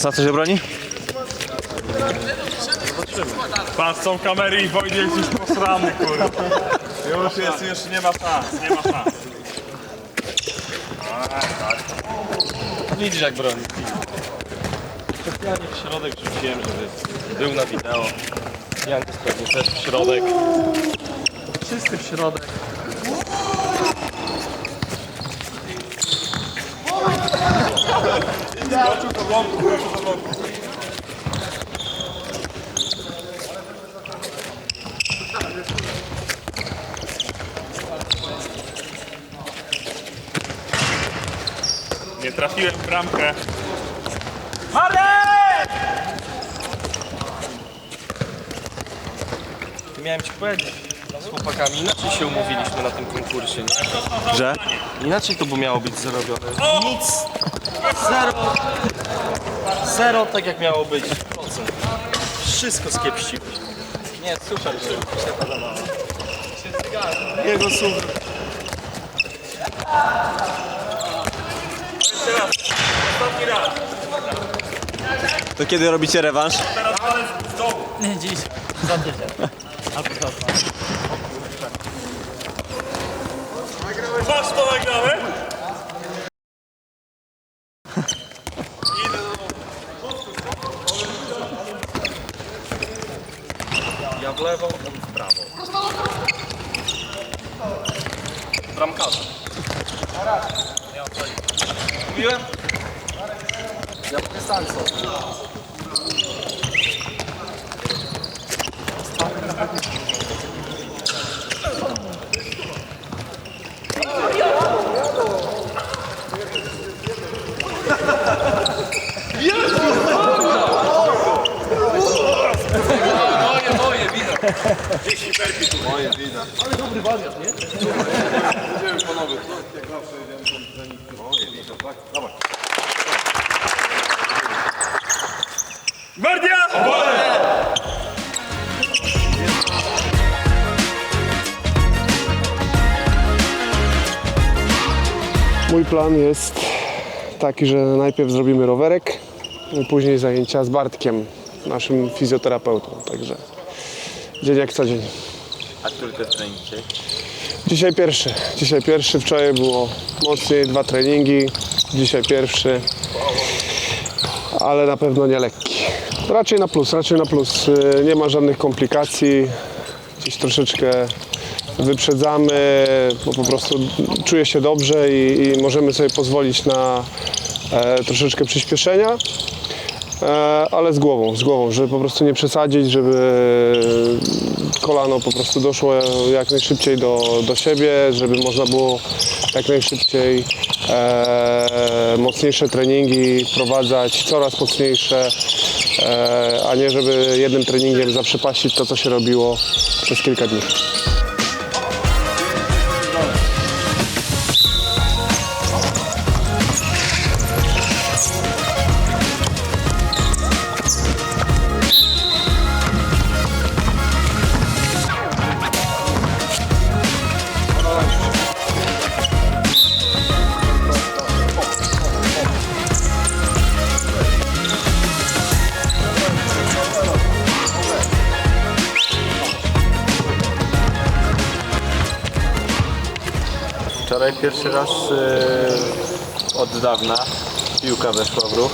Sosa coś obroni? Patrz, są kamery i jest już posrany, kurwa. Już jest, już nie ma szans, nie ma szans. Widzisz jak broni. Specjalnie w środek rzuciłem, żeby był na wideo. Jankus pewnie też w środek. Wszyscy w środek. Skoczył do bloku, skoczył do bloku. Nie trafiłem w bramkę. Miałem ci powiedzieć z chłopakami, inaczej się umówiliśmy na tym konkursie, nie? Że? Inaczej to by miało być zrobione. Nic. Zero. Zero tak jak miało być. Procent. Wszystko skiepściłeś. Nie, super, że się podobało. Jego super. Ostatni raz. To kiedy robicie rewanż? Nie dziś. Za tydzień. Albo za dwa. Patrz, to nagrałem. Ja w lewo, on w prawo. Bramkarze. Mówiłem? Ja mogę stanco. Moje, moje, widać. Gwardia! Mój plan jest taki, że najpierw zrobimy rowerek, później zajęcia z Bartkiem, naszym fizjoterapeutą. Także dzień jak co dzień. A który to jest trening dzisiaj? Dzisiaj pierwszy. Dzisiaj pierwszy, wczoraj było mocniej, dwa treningi. Dzisiaj pierwszy. Ale na pewno nie lekki. Raczej na plus, raczej na plus. Yy, Nie ma żadnych komplikacji. Gdzieś troszeczkę wyprzedzamy, bo po prostu czuję się dobrze i, i możemy sobie pozwolić na e, troszeczkę przyspieszenia. E, ale z głową, z głową, żeby po prostu nie przesadzić, żeby kolano po prostu doszło jak najszybciej do, do siebie, żeby można było jak najszybciej e, mocniejsze treningi wprowadzać, coraz mocniejsze, e, a nie żeby jednym treningiem zaprzepaścić to, co się robiło przez kilka dni. Wczoraj pierwszy raz e, od dawna piłka weszła w ruch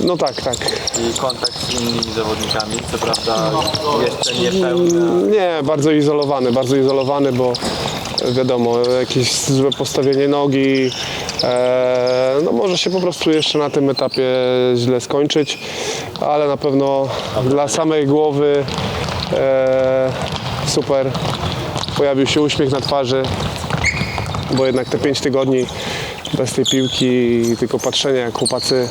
No tak, tak. i kontakt z innymi zawodnikami. Co prawda jeszcze nie pełny. Nie, bardzo izolowany, bardzo izolowany, bo wiadomo, jakieś złe postawienie nogi, e, no może się po prostu jeszcze na tym etapie źle skończyć, ale na pewno dla samej głowy e, super. Pojawił się uśmiech na twarzy, bo jednak te 5 tygodni bez tej piłki i tylko patrzenia jak chłopacy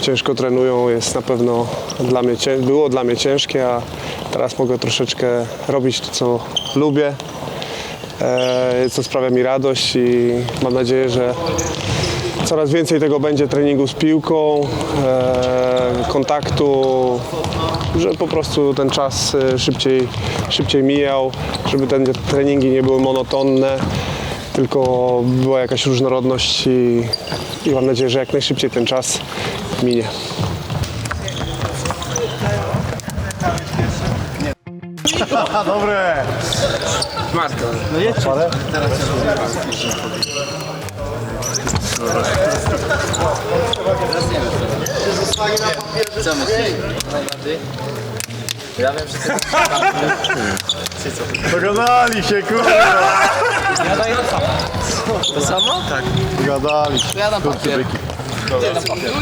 ciężko trenują jest na pewno dla mnie, było dla mnie ciężkie, a teraz mogę troszeczkę robić to, co lubię, e, co sprawia mi radość i mam nadzieję, że coraz więcej tego będzie treningu z piłką, e, kontaktu, że po prostu ten czas e, szybciej, szybciej mijał, żeby te treningi nie były monotonne, tylko była jakaś różnorodność i, i mam nadzieję, że jak najszybciej ten czas minie. Dobre! Marko. No jedźcie. Parę? Teraz się Teraz Co myślisz? Ja wiem, że ty... Dogadali się, kurwa! Ja daję to samo. To samo? Tak. Dogadali się. Ja dam papier. Nie dam papier.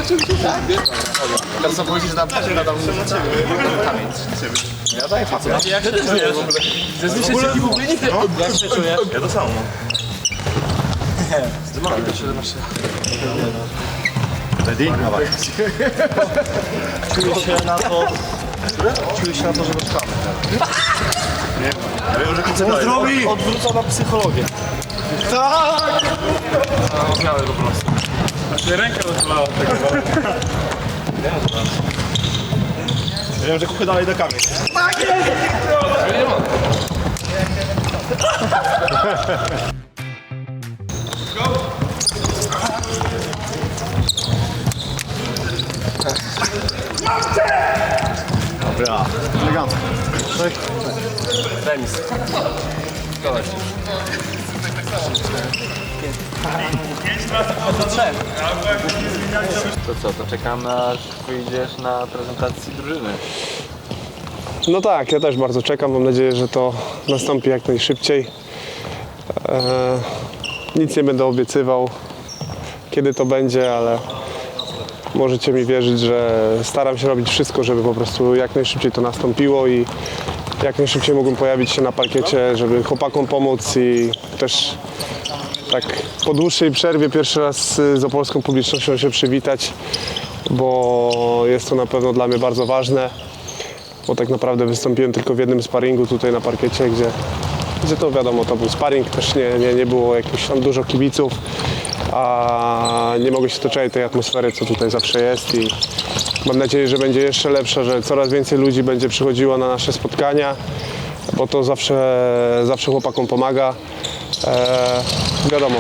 Teraz co powiedzieć, że dam papier, nadam kamień. Ja daję papier. Jak się czujesz? Zazwyczaj się w ogóle nie Jak się czujesz? Ja to samo. Czuję się na to... Czuję się na to, że doczekamy. Ja wiem, że koncert zrobi! Odwrócona psychologia. Rękę rozwalała tego. Ja wiem, że kuchy dalej do kamień. Dobra, elegancko. Remis. To co, to czekamy aż wyjdziesz na prezentacji drużyny. No tak, ja też bardzo czekam. Mam nadzieję, że to nastąpi jak najszybciej. E, nic nie będę obiecywał, kiedy to będzie, ale możecie mi wierzyć, że staram się robić wszystko, żeby po prostu jak najszybciej to nastąpiło i jak najszybciej mógłbym pojawić się na parkiecie, żeby chłopakom pomóc i też tak po dłuższej przerwie pierwszy raz z opolską publicznością się przywitać, bo jest to na pewno dla mnie bardzo ważne bo tak naprawdę wystąpiłem tylko w jednym sparingu tutaj na parkiecie, gdzie, gdzie to wiadomo, to był sparring, też nie, nie, nie było jakichś tam dużo kibiców, a nie mogę się doczekać tej atmosfery, co tutaj zawsze jest i mam nadzieję, że będzie jeszcze lepsza, że coraz więcej ludzi będzie przychodziło na nasze spotkania, bo to zawsze, zawsze chłopakom pomaga. E, wiadomo,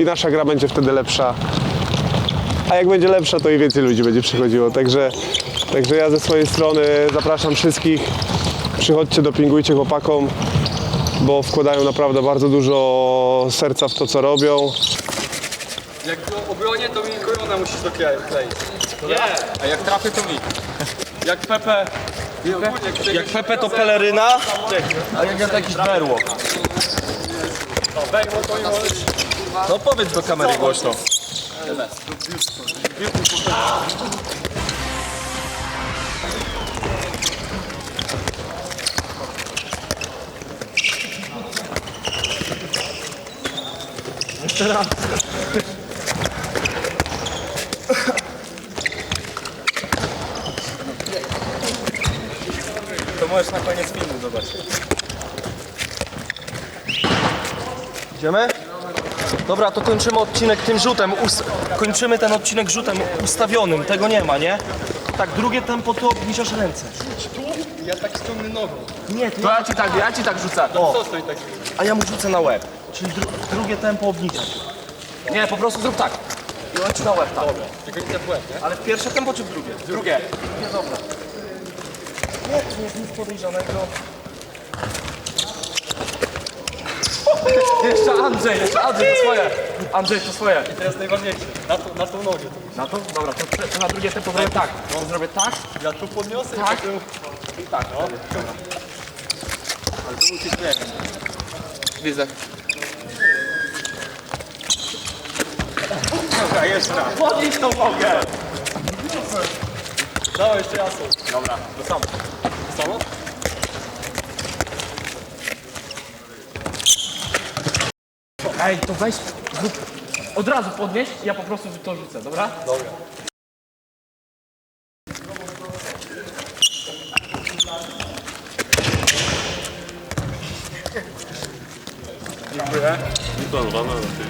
i nasza gra będzie wtedy lepsza, a jak będzie lepsza, to i więcej ludzi będzie przychodziło. Także, także ja ze swojej strony zapraszam wszystkich. Przychodźcie, dopingujcie chłopakom, bo wkładają naprawdę bardzo dużo serca w to, co robią. Jak go obronię, to mi koronę musisz dokleić. Nie, a jak trafię, to mi. Jak Pepe... Jak, Jak Pepe to peleryna, a jak ja jakiś berło. No powiedz do kamery głośno. To możesz na koniec filmu zobaczyć. Idziemy? Dobra, to kończymy odcinek tym rzutem. Kończymy ten odcinek rzutem ustawionym. Tego nie ma, nie? Tak, drugie tempo to obniżasz ręce. ja tak ściągnę nogą. Nie, to To ja ci tak, ja ci tak rzucę. O. Tak? A ja mu rzucę na łeb. Czyli dru- drugie tempo obniżasz. Nie, po prostu zrób tak. I on ci na łeb, tak. Tylko nie? Ale w pierwsze tempo czy w drugie? Drugie. Nie, dobra. Nie, tu nie jest nic podejrzanego. Jeszcze Andrzej, jeszcze Andrzej, to swoje. Andrzej, to swoje. I teraz najważniejsze. Na, to, na tą nogę. Na to? Dobra, to, to na drugie tempo zrobię tak. No, zrobię tak. Ja tu podniosę Tak. i tak, no. Ale to musisz mieć. Widzę. Dobra, jeszcze raz. Podnieś tą nogę. Dawaj jeszcze raz. Dobra, to samo. To samo? Ej, to weź, zrób, od razu podnieś, ja po prostu to rzucę, dobra? Dobra. Nie planowane na tym.